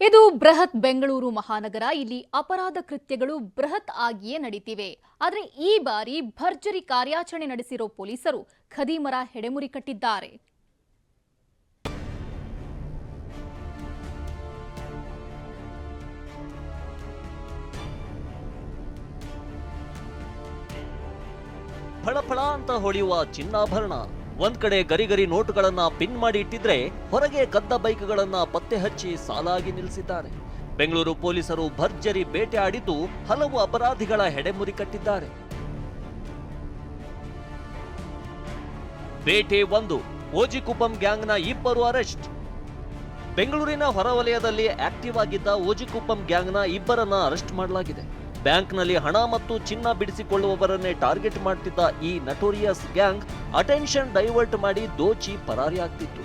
ಇದು ಬೃಹತ್ ಬೆಂಗಳೂರು ಮಹಾನಗರ. ಇಲ್ಲಿ ಅಪರಾಧ ಕೃತ್ಯಗಳು ಬೃಹತ್ ಆಗಿಯೇ ನಡೀತಿವೆ. ಆದರೆ ಈ ಬಾರಿ ಭರ್ಜರಿ ಕಾರ್ಯಾಚರಣೆ ನಡೆಸಿರೋ ಪೊಲೀಸರು ಖದೀಮರ ಹೆಡೆಮುರಿ ಕಟ್ಟಿದ್ದಾರೆ. ಫಳಫಳ ಅಂತ ಹೊಳೆಯುವ ಚಿನ್ನಾಭರಣ. ಒಂದ್ ಕಡೆ ಗರಿಗರಿ ನೋಟುಗಳನ್ನ ಪಿನ್ ಮಾಡಿ ಇಟ್ಟಿದ್ರೆ ಹೊರಗೆ ಕದ್ದ ಬೈಕ್ಗಳನ್ನ ಪತ್ತೆ ಹಚ್ಚಿ ಸಾಲಾಗಿ ನಿಲ್ಲಿಸಿದ್ದಾರೆ. ಬೆಂಗಳೂರು ಪೊಲೀಸರು ಭರ್ಜರಿ ಬೇಟೆ ಆಡಿದ್ದು ಹಲವು ಅಪರಾಧಿಗಳ ಹೆಡೆಮುರಿ ಕಟ್ಟಿದ್ದಾರೆ. ಬೇಟೆ ಒಂದು ಗ್ಯಾಂಗ್ ಗ್ಯಾಂಗ್ನ ಇಬ್ಬರು ಅರೆಸ್ಟ್. ಬೆಂಗಳೂರಿನ ಹೊರವಲಯದಲ್ಲಿ ಆಕ್ಟಿವ್ ಆಗಿದ್ದ ಓಜಿಕುಪ್ಪಂ ಗ್ಯಾಂಗ್ನ ಇಬ್ಬರನ್ನ ಅರೆಸ್ಟ್ ಮಾಡಲಾಗಿದೆ. ಬ್ಯಾಂಕ್ನಲ್ಲಿ ಹಣ ಮತ್ತು ಚಿನ್ನ ಬಿಡಿಸಿಕೊಳ್ಳುವವರನ್ನೇ ಟಾರ್ಗೆಟ್ ಮಾಡ್ತಿದ್ದ ಈ ನಟೋರಿಯಸ್ ಗ್ಯಾಂಗ್ ಅಟೆನ್ಷನ್ ಡೈವರ್ಟ್ ಮಾಡಿ ದೋಚಿ ಪರಾರಿಯಾಗ್ತಿತ್ತು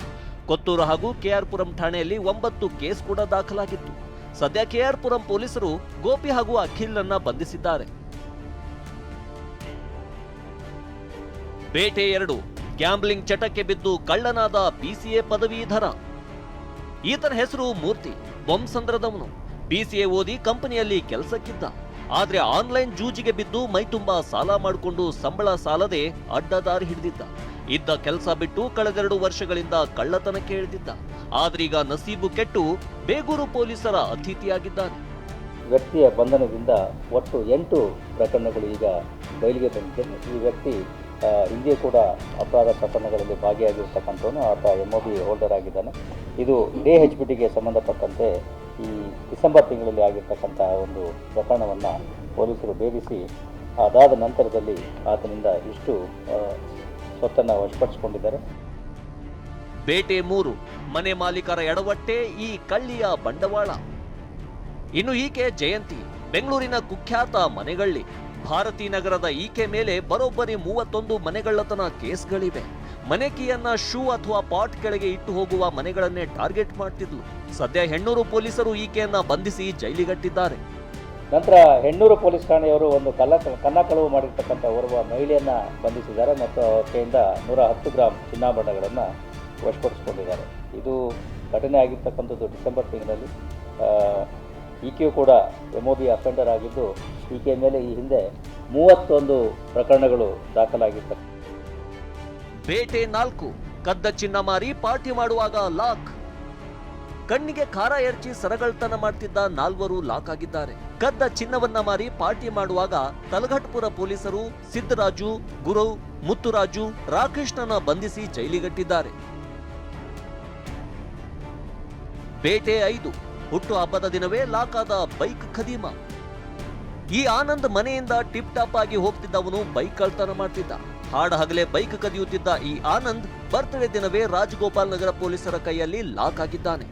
ಕೊತ್ತೂರು ಹಾಗೂ ಕೆಆರ್ಪುರಂ ಠಾಣೆಯಲ್ಲಿ ಒಂಬತ್ತು ಕೇಸ್ ಕೂಡ ದಾಖಲಾಗಿತ್ತು. ಸದ್ಯ ಕೆಆರ್ಪುರಂ ಪೊಲೀಸರು ಗೋಪಿ ಹಾಗೂ ಅಖಿಲ್ ಅನ್ನು ಬಂಧಿಸಿದ್ದಾರೆ. ಬೇಟೆ ಎರಡು, ಗ್ಯಾಂಬ್ಲಿಂಗ್ ಚಟಕ್ಕೆ ಬಿದ್ದು ಕಳ್ಳನಾದ ಬಿಸಿಎ ಪದವೀಧರ. ಈತನ ಹೆಸರು ಮೂರ್ತಿ ಬೊಂಸಂದ್ರದವನು ಬಿಸಿಎ ಓದಿ ಕಂಪನಿಯಲ್ಲಿ ಕೆಲಸಕ್ಕಿದ್ದ. ಆದ್ರೆ ಆನ್ಲೈನ್ ಜೂಜಿಗೆ ಬಿದ್ದು ಮೈತುಂಬಾ ಸಾಲ ಮಾಡಿಕೊಂಡು ಸಂಬಳ ಸಾಲದೆ ಅಡ್ಡದಾರಿ ಹಿಡಿದಿದ್ದ. ಇದ್ದ ಕೆಲಸ ಬಿಟ್ಟು ಕಳೆದೆರಡು ವರ್ಷಗಳಿಂದ ಕಳ್ಳತನಕ್ಕೆ ಇಳಿದಿದ್ದ. ಆದ್ರೀಗ ನಸೀಬು ಕೆಟ್ಟು ಬೇಗೂರು ಪೊಲೀಸರ ಅತಿಥಿಯಾಗಿದ್ದಾನೆ ವ್ಯಕ್ತಿಯ ಬಂಧನದಿಂದ ಒಟ್ಟು ಎಂಟು ಪ್ರಕರಣಗಳು ಈಗ ಬಯಲಿಗೆ ಬಂದಿದೆ. ಈ ವ್ಯಕ್ತಿ ಹಿಂದೆ ಕೂಡ ಅಪರಾಧ ಪ್ರಕರಣಗಳಲ್ಲಿ ಭಾಗಿಯಾಗಿರ್ತಕ್ಕಂಥವನು. ಆತ ಎಂ ಒ ಬಿ ಹೋಲ್ಡರ್ ಆಗಿದ್ದಾನೆ. ಇದು ಡಿ ಎಚ್ ಬಿ ಟಿಗೆ ಸಂಬಂಧಪಟ್ಟಂತೆ ಈ ಡಿಸೆಂಬರ್ ತಿಂಗಳಲ್ಲಿ ಆಗಿರ್ತಕ್ಕಂಥ ಒಂದು ಪ್ರಕರಣವನ್ನು ಪೊಲೀಸರು ಭೇದಿಸಿ, ಅದಾದ ನಂತರದಲ್ಲಿ ಆತನಿಂದ ಇಷ್ಟು ಸ್ವತ್ತನ್ನು ವಶಪಡಿಸಿಕೊಂಡಿದ್ದಾರೆ. ಬೇಟೆ ಮೂರು, ಮನೆ ಮಾಲೀಕರ ಎಡವಟ್ಟೆ ಈ ಕಳ್ಳಿಯ ಬಂಡವಾಳ. ಇನ್ನು ಈಕೆ ಜಯಂತಿ, ಬೆಂಗಳೂರಿನ ಕುಖ್ಯಾತ ಮನೆಗಳ್ಳಿ. ಭಾರತಿ ನಗರದ ಈಕೆ ಮೇಲೆ ಬರೋಬ್ಬರಿ ಮೂವತ್ತೊಂದು ಮನೆಗಳ್ಳತನ ಕೇಸ್ಗಳಿವೆ. ಮನೆ ಕೀಯನ್ನ ಶೂ ಅಥವಾ ಪಾಟ್ ಕೆಳಗೆ ಇಟ್ಟು ಹೋಗುವ ಮನೆಗಳನ್ನೇ ಟಾರ್ಗೆಟ್ ಮಾಡ್ತಿದ್ಲು. ಸದ್ಯ ಹೆಣ್ಣೂರು ಪೊಲೀಸರು ಈಕೆಯನ್ನ ಬಂಧಿಸಿ ಜೈಲಿಗಟ್ಟಿದ್ದಾರೆ. ನಂತರ ಹೆಣ್ಣೂರು ಪೊಲೀಸ್ ಠಾಣೆಯವರು ಒಂದು ಕಲ್ಲ ಕನ್ನ ಕಳವು ಮಾಡಿರ್ತಕ್ಕಂಥ ಓರ್ವ ಮಹಿಳೆಯನ್ನು ಬಂಧಿಸಿದ್ದಾರೆ ಮತ್ತು ಆಕೆಯಿಂದ ನೂರ ಹತ್ತು ಗ್ರಾಂ ಚಿನ್ನಾಭರಣಗಳನ್ನು ವಶಪಡಿಸಿಕೊಂಡಿದ್ದಾರೆ. ಇದು ಘಟನೆ ಆಗಿರ್ತಕ್ಕಂಥದ್ದು ಡಿಸೆಂಬರ್ ತಿಂಗಳಲ್ಲಿ. ಈಕೆಯು ಕೂಡ ಎಂ ಒ ಬಿ ಅಫೆಂಡರ್ ಆಗಿದ್ದು, ಈಕೆಯ ಮೇಲೆ ಈ ಹಿಂದೆ ಮೂವತ್ತೊಂದು ಪ್ರಕರಣಗಳು ದಾಖಲಾಗಿದ್ದವು ಬೇಟೆ ನಾಲ್ಕು, ಕದ್ದ ಚಿನ್ನ ಮಾರಿ ಪಾರ್ಟಿ ಮಾಡುವಾಗ ಲಾಕ್. ಕಣ್ಣಿಗೆ ಖಾರ ಎರಚಿ ಸರಗಳತನ ಮಾಡ್ತಿದ್ದ ನಾಲ್ವರು ಲಾಕ್ ಆಗಿದ್ದಾರೆ. ಕದ್ದ ಚಿನ್ನವನ್ನ ಮಾರಿ ಪಾರ್ಟಿ ಮಾಡುವಾಗ ತಲಘಟ್ಪುರ ಪೊಲೀಸರು ಸಿದ್ದರಾಜು ಗುರು, ಮುತ್ತುರಾಜು, ರಾಕೃಷ್ಣನ ಬಂಧಿಸಿ ಜೈಲಿಗಟ್ಟಿದ್ದಾರೆ. ಬೇಟೆ ಐದು ಹುಟ್ಟು ಹಬ್ಬದ ದಿನವೇ ಲಾಕಾದ ಬೈಕ್ ಖದೀಮ. ಈ ಆನಂದ್ ಮನೆಯಿಂದ ಟಿಪ್ ಟಾಪ್ ಆಗಿ ಹೋಗ್ತಿದ್ದವನು ಬೈಕ್ ಕಳ್ತನ ಮಾಡ್ತಿದ್ದ. ಹಾಡ ಹಗಲೇ ಬೈಕ್ ಕದಿಯುತ್ತಿದ್ದ ಈ ಆನಂದ್ ಬರ್ತ್ಡೇ ದಿನವೇ ರಾಜಗೋಪಾಲ್ ನಗರ ಪೊಲೀಸರ ಕೈಯಲ್ಲಿ ಲಾಕ್ ಆಗಿದ್ದಾನೆ.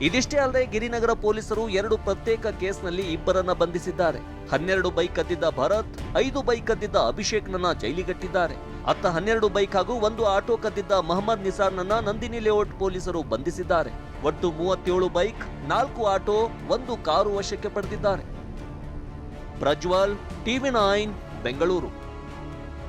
ಇದಿಷ್ಟೇ ಅಲ್ಲದೆ ಗಿರಿನಗರ ಪೊಲೀಸರು ಎರಡು ಪ್ರತ್ಯೇಕ ಕೇಸ್ನಲ್ಲಿ ಇಬ್ಬರನ್ನ ಬಂಧಿಸಿದ್ದಾರೆ. ಹನ್ನೆರಡು ಬೈಕ್ ಕದ್ದಿದ್ದ ಭರತ್, ಐದು ಬೈಕ್ ಕದ್ದಿದ್ದ ಅಭಿಷೇಕ್ನನ್ನ ಜೈಲಿಗಟ್ಟಿದ್ದಾರೆ. ಅತ್ತ ಹನ್ನೆರಡು ಬೈಕ್ ಹಾಗೂ ಒಂದು ಆಟೋ ಕದ್ದಿದ್ದ ಮಹಮ್ಮದ್ ನಿಸಾರ್ನನ್ನ ನಂದಿನಿ ಲೇಔಟ್ ಪೊಲೀಸರು ಬಂಧಿಸಿದ್ದಾರೆ. ಒಟ್ಟು ಮೂವತ್ತೇಳು ಬೈಕ್, ನಾಲ್ಕು ಆಟೋ, ಒಂದು ಕಾರು ವಶಕ್ಕೆ ಪಡೆದಿದ್ದಾರೆ. Prajwal, TV nine, Bengaluru.